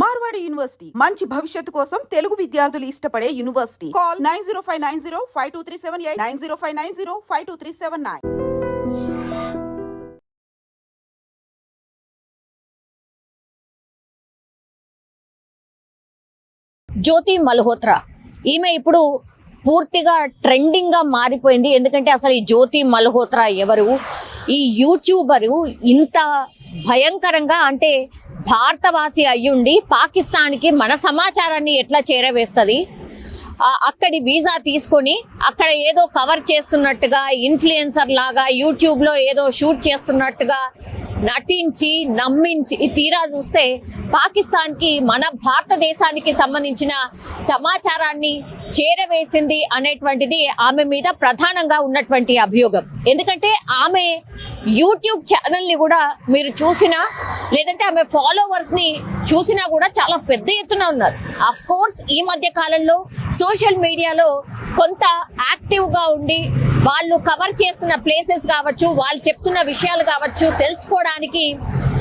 Marwadi university. మంచి భవిష్యత్తు కోసం తెలుగు విద్యార్థులు ఇష్టపడే university. Call nine zero five nine zero five two three seven eight nine zero five nine zero five two three seven nine. Jyoti Malhotra ఈమె ఇప్పుడు పూర్తిగా ట్రెండింగ్గా మారిపోయింది. ఎందుకంటే అసలు ఈ జ్యోతి మల్హోత్రా ఎవరు? ఈ యూట్యూబరు ఇంత భయంకరంగా అంటే భారతవాసి అయ్యుండి పాకిస్తాన్కి మన సమాచారాన్ని ఎట్లా చేరవేస్తుంది? అక్కడి వీసా తీసుకొని అక్కడ ఏదో కవర్ చేస్తున్నట్టుగా ఇన్ఫ్లుయెన్సర్ లాగా యూట్యూబ్లో ఏదో షూట్ చేస్తున్నట్టుగా నటించి నమ్మించి ఈ తీరా చూస్తే పాకిస్తాన్కి మన భారతదేశానికి సంబంధించిన సమాచారాన్ని చేరవేసింది అనేటువంటిది ఆమె మీద ప్రధానంగా ఉన్నటువంటి అభియోగం. ఎందుకంటే ఆమె యూట్యూబ్ ఛానల్ని కూడా మీరు చూసినా లేదంటే ఆమె ఫాలోవర్స్ని చూసినా కూడా చాలా పెద్ద ఎత్తున ఉన్నారు. అఫ్ కోర్స్ ఈ మధ్య కాలంలో సోషల్ మీడియాలో కొంత యాక్టివ్గా ఉండి వాళ్ళు కవర్ చేస్తున్న ప్లేసెస్ కావచ్చు వాళ్ళు చెప్తున్న విషయాలు కావచ్చు తెలుసుకోవడానికి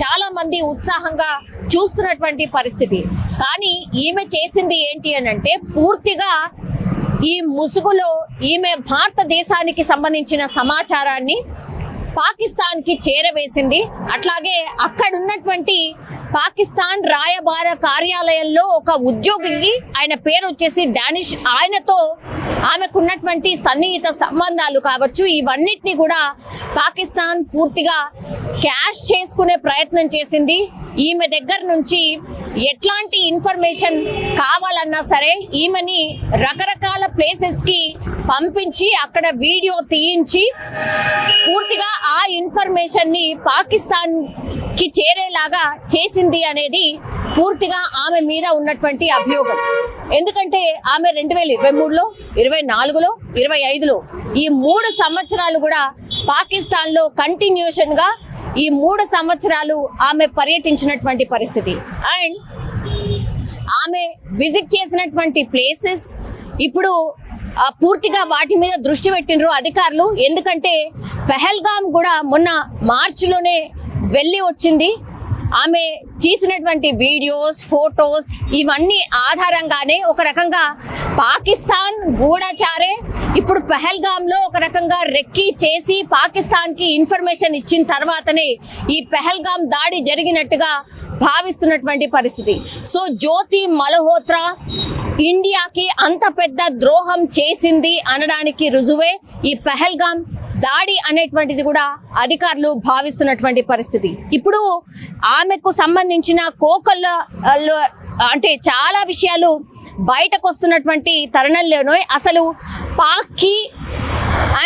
చాలా మంది ఉత్సాహంగా చూస్తున్నటువంటి పరిస్థితి. కానీ ఈమె చేసింది ఏంటి అని అంటే పూర్తిగా ఈ ముసుగులో ఈమె భారతదేశానికి సంబంధించిన సమాచారాన్ని పాకిస్తాన్కి చేరవేసింది. అట్లాగే అక్కడ ఉన్నటువంటి పాకిస్తాన్ రాయబార కార్యాలయంలో ఒక ఉద్యోగికి ఆయన పేరు వచ్చేసి డానిష్. ఆయనతో ఆమెకున్నటువంటి సన్నిహిత సంబంధాలు కావచ్చు ఇవన్నిటిని కూడా పాకిస్తాన్ పూర్తిగా క్యాష్ చేసుకునే ప్రయత్నం చేసింది. ఈమె దగ్గర నుంచి ఎట్లాంటి ఇన్ఫర్మేషన్ కావాలన్నా సరే ఈమెని రకరకాల ప్లేసెస్కి పంపించి అక్కడ వీడియో తీయించి పూర్తిగా ఆ ఇన్ఫర్మేషన్ని పాకిస్తాన్కి చేరేలాగా చేసింది అనేది పూర్తిగా ఆమె మీద ఉన్నటువంటి అభియోగం. ఎందుకంటే ఆమె రెండు వేల ఇరవై మూడులో ఇరవై నాలుగులో ఇరవై ఐదులో ఈ మూడు సంవత్సరాలు కూడా పాకిస్తాన్లో కంటిన్యూషన్గా ఈ మూడు సంవత్సరాలు ఆమె పర్యటించినటువంటి పరిస్థితి. అండ్ ఆమె విజిట్ చేసినటువంటి ప్లేసెస్ ఇప్పుడు పూర్తిగా వాటి మీద దృష్టి పెట్టినరు అధికారులు. ఎందుకంటే పెహల్గాం కూడా మొన్న మార్చిలోనే వెళ్ళి వచ్చింది. ఆమె తీసినటువంటి వీడియోస్ ఫొటోస్ ఇవన్నీ ఆధారంగానే ఒక రకంగా పాకిస్తాన్ గూఢచారే ఇప్పుడు పెహల్గాంలో ఒక రకంగా రెక్కి చేసి పాకిస్తాన్కి ఇన్ఫర్మేషన్ ఇచ్చిన తర్వాతనే ఈ పెహల్గామ్ దాడి జరిగినట్టుగా భావిస్తున్నటువంటి పరిస్థితి. సో జ్యోతి మల్హోత్రా ఇండియాకి అంత పెద్ద ద్రోహం చేసింది అనడానికి రుజువే ఈ పెహల్గాం దాడి అనేటువంటిది కూడా అధికారులు భావిస్తున్నటువంటి పరిస్థితి. ఇప్పుడు ఆమెకు సంబంధించిన కోకల్లో అంటే చాలా విషయాలు బయటకు వస్తున్నటువంటి తరుణంలోనే అసలు పాక్కి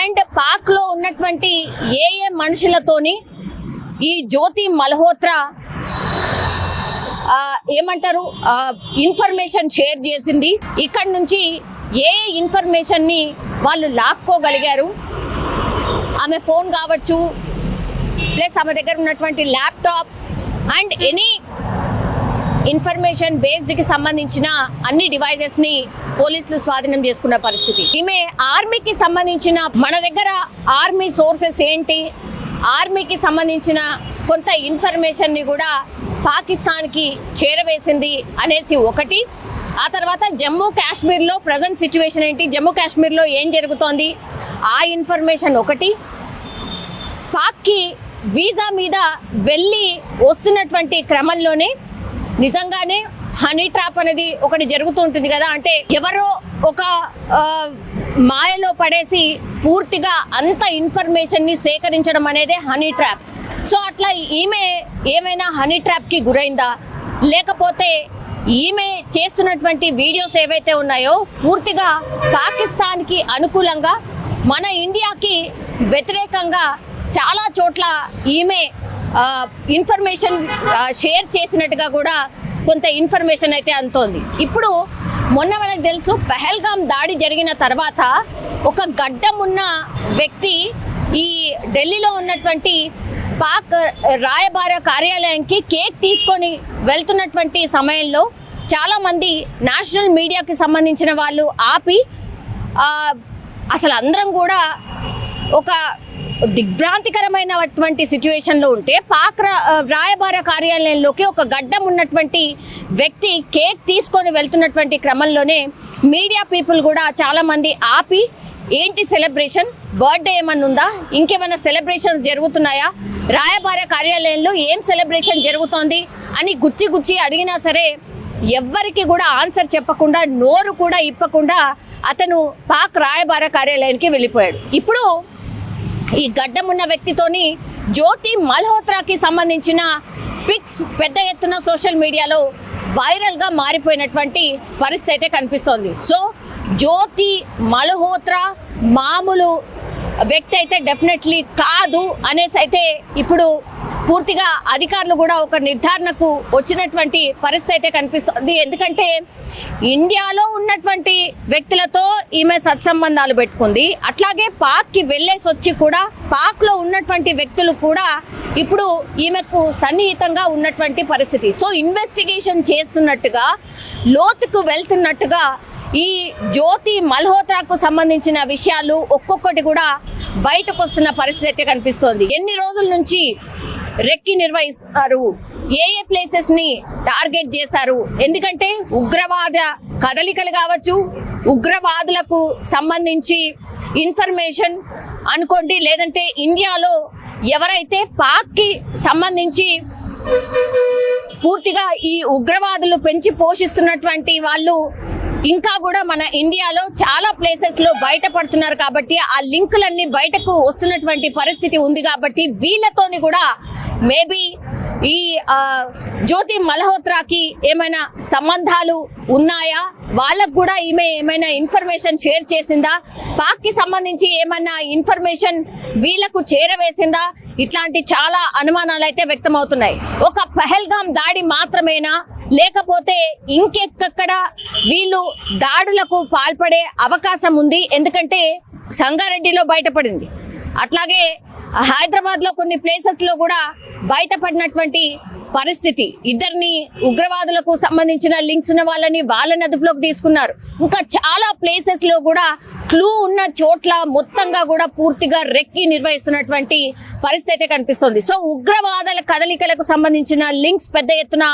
అండ్ పాక్లో ఉన్నటువంటి ఏ ఏ మనుషులతోని ఈ జ్యోతి మల్హోత్రా ఏమంటారు? ఇన్ఫర్మేషన్ షేర్ చేసింది. ఇక్కడ నుంచి ఏ ఇన్ఫర్మేషన్ని వాళ్ళు లాక్కోగలిగారు? ఆమె ఫోన్ కావచ్చు ప్లస్ ఆమె దగ్గర ఉన్నటువంటి ల్యాప్టాప్ అండ్ ఎనీ ఇన్ఫర్మేషన్ బేస్డ్కి సంబంధించిన అన్ని డివైజెస్ని పోలీసులు స్వాధీనం చేసుకున్న పరిస్థితి. ఈమె ఆర్మీకి సంబంధించిన మన దగ్గర ఆర్మీ సోర్సెస్ ఏంటి? ఆర్మీకి సంబంధించిన కొంత ఇన్ఫర్మేషన్ని కూడా పాకిస్తాన్కి చేరవేసింది అనేసి ఒకటి. ఆ తర్వాత జమ్మూ కాశ్మీర్లో ప్రజెంట్ సిచ్యువేషన్ ఏంటి? జమ్మూ కాశ్మీర్లో ఏం జరుగుతోంది? ఆ ఇన్ఫర్మేషన్ ఒకటి. పాక్కి వీసా మీద వెళ్ళి వస్తున్నటువంటి క్రమంలోనే నిజంగానే హనీ ట్రాప్ అనేది ఒకటి జరుగుతూ ఉంటుంది కదా. అంటే ఎవరో ఒక మాయలో పడేసి పూర్తిగా అంత ఇన్ఫర్మేషన్ని సేకరించడం అనేది హనీ ట్రాప్. సో అట్లా ఈమె ఏమైనా హనీ ట్రాప్కి గురైందా? లేకపోతే ఈమె చేస్తున్నటువంటి వీడియోస్ ఏవైతే ఉన్నాయో పూర్తిగా పాకిస్తాన్కి అనుకూలంగా మన ఇండియాకి వ్యతిరేకంగా చాలా చోట్ల ఈమె ఇన్ఫర్మేషన్ షేర్ చేసినట్టుగా కూడా కొంత ఇన్ఫర్మేషన్ అయితే అంతోంది ఇప్పుడు మొన్న మనకు తెలుసు పెహల్గాం దాడి జరిగిన తర్వాత ఒక గడ్డం ఉన్న వ్యక్తి ఈ ఢిల్లీలో ఉన్నటువంటి పాక్ రాయబార కార్యాలయానికి కేక్ తీసుకొని వెళ్తున్నటువంటి సమయంలో చాలామంది నేషనల్ మీడియాకి సంబంధించిన వాళ్ళు ఆపి అసలు అందరం కూడా ఒక దిగ్భ్రాంతికరమైనటువంటి సిచ్యువేషన్లో ఉంటే పాక్ రా- రాయబార కార్యాలయంలోకి ఒక గడ్డం ఉన్నటువంటి వ్యక్తి కేక్ తీసుకొని వెళ్తున్నటువంటి క్రమంలోనే మీడియా పీపుల్ కూడా చాలామంది ఆపి ఏంటి సెలబ్రేషన్? బర్త్డే ఏమన్నా ఉందా ఇంకేమైనా సెలబ్రేషన్స్ జరుగుతున్నాయా? రాయబార కార్యాలయంలో ఏం సెలబ్రేషన్ జరుగుతోంది అని గుచ్చి గుచ్చి అడిగినా సరే ఎవ్వరికి కూడా ఆన్సర్ చెప్పకుండా నోరు కూడా ఇప్పకుండా అతను పాక్ రాయబార కార్యాలయానికి వెళ్ళిపోయాడు. ఇప్పుడు ఈ గడ్డమున్న వ్యక్తితోని జ్యోతి మల్హోత్రాకి సంబంధించిన పిక్స్ పెద్ద ఎత్తున సోషల్ మీడియాలో వైరల్గా మారిపోయినటువంటి పరిస్థితి అయితే కనిపిస్తోంది. సో జ్యోతి మల్హోత్రా మామూలు వ్యక్తి అయితే డెఫినెట్లీ కాదు అనేసి అయితే ఇప్పుడు పూర్తిగా అధికారులు కూడా ఒక నిర్ధారణకు వచ్చినటువంటి పరిస్థితి అయితే కనిపిస్తుంది. ఎందుకంటే ఇండియాలో ఉన్నటువంటి వ్యక్తులతో ఈమె సత్సంబంధాలు పెట్టుకుంది. అట్లాగే పాక్కి వెళ్ళేసి వచ్చి కూడా పాక్లో ఉన్నటువంటి వ్యక్తులు కూడా ఇప్పుడు ఈమెకు సన్నిహితంగా ఉన్నటువంటి పరిస్థితి. సో ఇన్వెస్టిగేషన్ చేస్తున్నట్టుగా లోతుకు వెళ్తున్నట్టుగా ఈ జ్యోతి మల్హోత్రాకు సంబంధించిన విషయాలు ఒక్కొక్కటి కూడా బయటకు వస్తున్న పరిస్థితి అయితే కనిపిస్తోంది. ఎన్ని రోజుల నుంచి రెక్కి నిర్వహిస్తారు? ఏ ఏ ప్లేసెస్ని టార్గెట్ చేశారు? ఎందుకంటే ఉగ్రవాద కదలికలు కావచ్చు ఉగ్రవాదులకు సంబంధించి ఇన్ఫర్మేషన్ అనుకోండి లేదంటే ఇండియాలో ఎవరైతే పాక్కి సంబంధించి పూర్తిగా ఈ ఉగ్రవాదులు పెంచి పోషిస్తున్నటువంటి వాళ్ళు ఇంకా కూడా మన ఇండియాలో చాలా ప్లేసెస్లో బయటపడుతున్నారు కాబట్టి ఆ లింకులన్నీ బయటకు వస్తున్నటువంటి పరిస్థితి ఉంది కాబట్టి వీళ్ళతోని కూడా మేబీ ఈ జ్యోతి మల్హోత్రాకి ఏమైనా సంబంధాలు ఉన్నాయా? వాళ్ళకు కూడా ఈమె ఏమైనా ఇన్ఫర్మేషన్ షేర్ చేసిందా? పాక్కి సంబంధించి ఏమైనా ఇన్ఫర్మేషన్ వీళ్ళకు చేరవేసిందా? ఇట్లాంటి చాలా అనుమానాలు అయితే వ్యక్తమవుతున్నాయి. ఒక పహల్గాం దాడి మాత్రమేనా? లేకపోతే ఇంకెక్కడ వీళ్ళు దాడులకు పాల్పడే అవకాశం ఉంది? ఎందుకంటే సంగారెడ్డిలో బయటపడింది. అట్లాగే హైదరాబాద్లో కొన్ని ప్లేసెస్లో కూడా బయటపడినటువంటి పరిస్థితి. ఇద్దరిని ఉగ్రవాదులకు సంబంధించిన లింక్స్ ఉన్న వాళ్ళని వాళ్ళని అదుపులోకి తీసుకున్నారు. ఇంకా చాలా ప్లేసెస్లో కూడా క్లూ ఉన్న చోట్ల మొత్తంగా కూడా పూర్తిగా రెక్కి నిర్వహిస్తున్నటువంటి పరిస్థితి కనిపిస్తుంది. సో ఉగ్రవాదాల కదలికలకు సంబంధించిన లింక్స్ పెద్ద ఎత్తున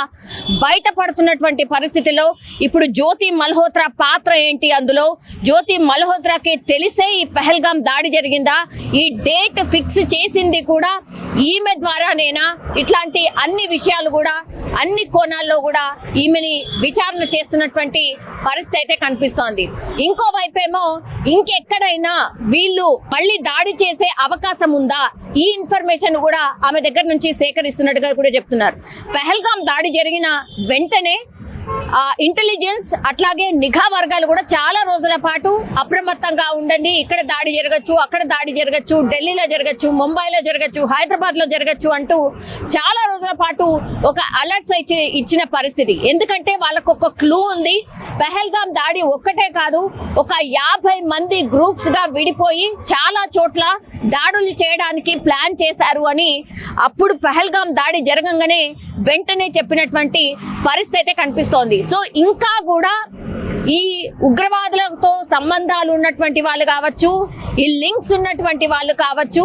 బయటపడుతున్నటువంటి పరిస్థితిలో ఇప్పుడు జ్యోతి మల్హోత్రా పాత్ర ఏంటి అందులో? జ్యోతి మల్హోత్రాకి తెలిసే ఈ పెహల్గాం దాడి జరిగిందా? ఈ డేట్ ఫిక్స్ చేసింది కూడా ఈమె ద్వారానేనా? ఇట్లాంటి అన్ని విషయాలు కూడా అన్ని కోణాల్లో కూడా ఈమెని విచారణ చేస్తున్నటువంటి పరిస్థితి అయితే కనిపిస్తోంది. ఇంకో వైపేమో ఇంకెక్కడైనా వీళ్ళు మళ్ళీ దాడి చేసే అవకాశం ఉందా? ఈ ఇన్ఫర్మేషన్ కూడా ఆమె దగ్గర నుంచి సేకరిస్తున్నట్టుగా కూడా చెప్తున్నారు. పహల్గాం దాడి జరిగిన వెంటనే ఇంటెలిజెన్స్ అట్లాగే నిఘా వర్గాలు కూడా చాలా రోజుల పాటు అప్రమత్తంగా ఉండండి. ఇక్కడ దాడి జరగచ్చు అక్కడ దాడి జరగచ్చు ఢిల్లీలో జరగచ్చు ముంబైలో జరగచ్చు హైదరాబాద్లో జరగచ్చు అంటూ చాలా రోజుల పాటు ఒక అలర్ట్స్ ఇచ్చి ఇచ్చిన పరిస్థితి. ఎందుకంటే వాళ్ళకు ఒక క్లూ ఉంది. పెహల్గాం దాడి ఒక్కటే కాదు ఒక యాభై మంది గ్రూప్స్గా విడిపోయి చాలా చోట్ల దాడులు చేయడానికి ప్లాన్ చేశారు అని అప్పుడు పెహల్గాం దాడి జరగంగానే వెంటనే చెప్పినటువంటి పరిస్థితి అయితే కనిపిస్తోంది సో ఇంకా కూడా ఈ ఉగ్రవాదులతో సంబంధాలు ఉన్నటువంటి వాళ్ళు కావచ్చు ఈ లింక్స్ ఉన్నటువంటి వాళ్ళు కావచ్చు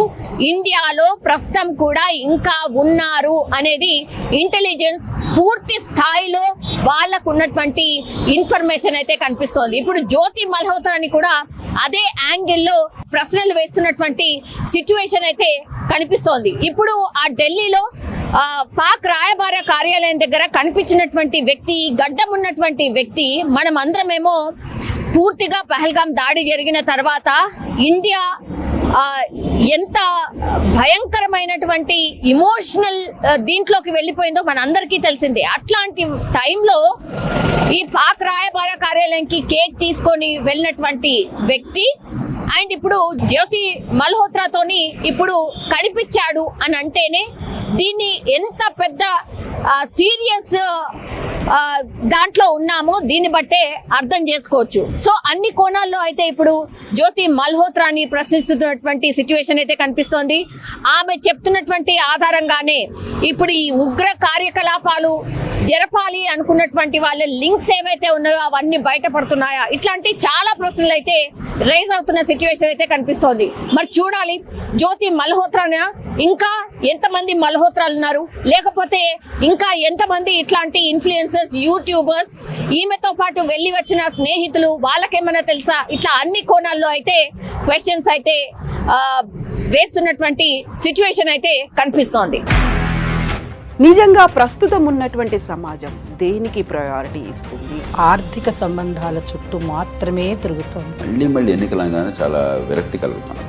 ఇండియాలో ప్రస్తుతం కూడా ఇంకా ఉన్నారు అనేది ఇంటెలిజెన్స్ పూర్తి స్థాయిలో వాళ్ళకు ఉన్నటువంటి ఇన్ఫర్మేషన్ అయితే కనిపిస్తోంది. ఇప్పుడు జ్యోతి మల్హోత్రాని కూడా అదే యాంగిల్లో ప్రశ్నలు వేస్తున్నటువంటి సిచ్యువేషన్ అయితే కనిపిస్తోంది. ఇప్పుడు ఆ ఢిల్లీలో పాక్ రాయబార కార్యాలయం దగ్గర కనిపించినటువంటి వ్యక్తి గడ్డం ఉన్నటువంటి వ్యక్తి మనం అందరమేమో పూర్తిగా పహల్గాం దాడి జరిగిన తర్వాత ఇండియా ఎంత భయంకరమైనటువంటి ఇమోషనల్ దీంట్లోకి వెళ్ళిపోయిందో మనందరికీ తెలిసిందే. అట్లాంటి టైంలో ఈ పాక్ రాయబార కార్యాలయంకి కేక్ తీసుకొని వెళ్ళినటువంటి వ్యక్తి అండ్ ఇప్పుడు జ్యోతి మల్హోత్రాతోని ఇప్పుడు కనిపించాడు అని అంటేనే దీన్ని ఎంత పెద్ద సీరియస్ దాంట్లో ఉన్నాము దీన్ని బట్టే అర్థం చేసుకోవచ్చు. సో అన్ని కోణాల్లో అయితే ఇప్పుడు జ్యోతి మల్హోత్రాని ప్రశ్నిస్తున్నటువంటి సిచ్యువేషన్ అయితే కనిపిస్తోంది. ఆమె చెప్తున్నటువంటి ఆధారంగానే ఇప్పుడు ఈ ఉగ్ర కార్యకలాపాలు జరపాలి అనుకున్నటువంటి వాళ్ళ లింక్స్ ఏవైతే ఉన్నాయో అవన్నీ బయటపడుతున్నాయా? ఇట్లాంటి చాలా ప్రశ్నలు అయితే రైజ్ అవుతున్న సిచ్యువేషన్ అయితే కనిపిస్తోంది. మరి చూడాలి జ్యోతి మల్హోత్రానా? ఇంకా ఎంతమంది మల్హోత్రాలు ఉన్నారు? లేకపోతే ఇంకా ఎంతమంది ఇట్లాంటి ఇన్ఫ్లుయెన్సర్స్ యూట్యూబర్స్ ఈమెతో పాటు వెళ్ళి వచ్చిన స్నేహితులు వాళ్ళకేమైనా తెలుసా? ఇట్లా అన్ని కోణాల్లో అయితే క్వశ్చన్స్ అయితే వేస్తున్నటువంటి సిచ్యువేషన్ అయితే కనిపిస్తోంది. నిజంగా ప్రస్తుతం ఉన్నటువంటి సమాజం దేనికి ప్రయారిటీ ఇస్తుంది? ఆర్థిక సంబంధాల చుట్టూ మాత్రమే తిరుగుతోంది. మళ్ళీ మళ్ళీ ఎన్నికలంగానే చాలా విరక్తి కలుగుతాను